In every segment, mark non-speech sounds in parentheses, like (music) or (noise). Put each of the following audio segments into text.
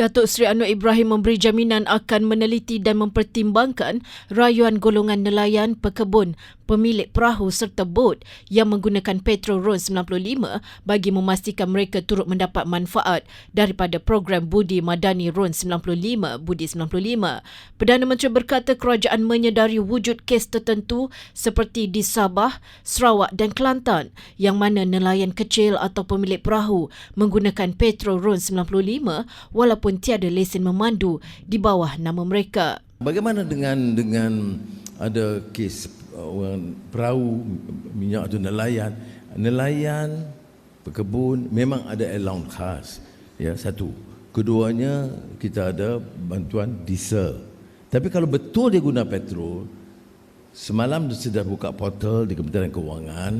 Datuk Seri Anwar Ibrahim memberi jaminan akan meneliti dan mempertimbangkan rayuan golongan nelayan, pekebun, pemilik perahu serta bot yang menggunakan petrol RON 95 bagi memastikan mereka turut mendapat manfaat daripada program Budi Madani RON 95 Budi 95. Perdana Menteri berkata kerajaan menyedari wujud kes tertentu seperti di Sabah, Sarawak dan Kelantan yang mana nelayan kecil atau pemilik perahu menggunakan petrol RON 95 walaupun tiada lesen memandu di bawah nama mereka. Bagaimana dengan dengan ada kes uh, orang perahu minyak atau nelayan? Nelayan, pekebun memang ada allowance khas. Ya, satu. Keduanya kita ada bantuan diesel. Tapi kalau betul dia guna petrol, semalam dia sudah buka portal di Kementerian Kewangan,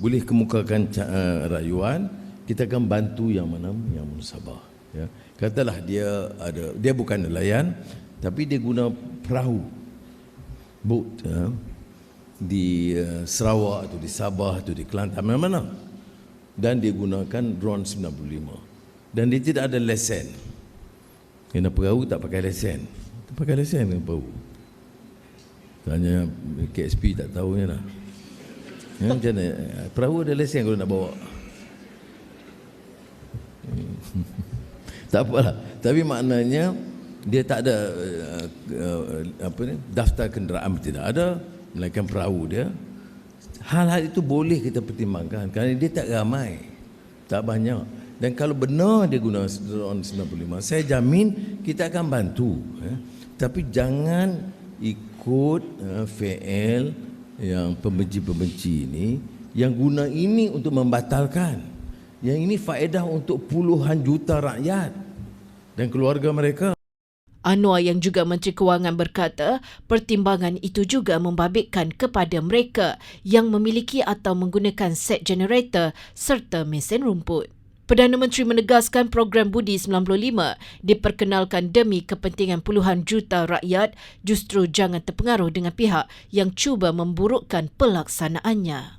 boleh kemukakan uh, rayuan, kita akan bantu yang mana yang musabah ya katalah dia ada dia bukan nelayan tapi dia guna perahu boat ya, di uh, Sarawak atau di Sabah atau di Kelantan mana-mana. Dan dia gunakan drone 95 dan dia tidak ada lesen. Kena perahu tak pakai lesen. Tak pakai lesen kena perahu. Tanya KSP tak tahu ya lah. Ya, macam mana? Perahu ada lesen kalau nak bawa. (laughs) Tak apalah tapi maknanya dia tak ada uh, apa ni daftar kenderaan tidak ada melainkan perahu dia hal-hal itu boleh kita pertimbangkan kerana dia tak ramai tak banyak dan kalau benar dia guna drone 95 saya jamin kita akan bantu ya. tapi jangan ikut uh, VL yang pembenci-pembenci ini yang guna ini untuk membatalkan yang ini faedah untuk puluhan juta rakyat dan keluarga mereka. Anwar yang juga Menteri Kewangan berkata, pertimbangan itu juga membabitkan kepada mereka yang memiliki atau menggunakan set generator serta mesin rumput. Perdana Menteri menegaskan program Budi 95 diperkenalkan demi kepentingan puluhan juta rakyat justru jangan terpengaruh dengan pihak yang cuba memburukkan pelaksanaannya.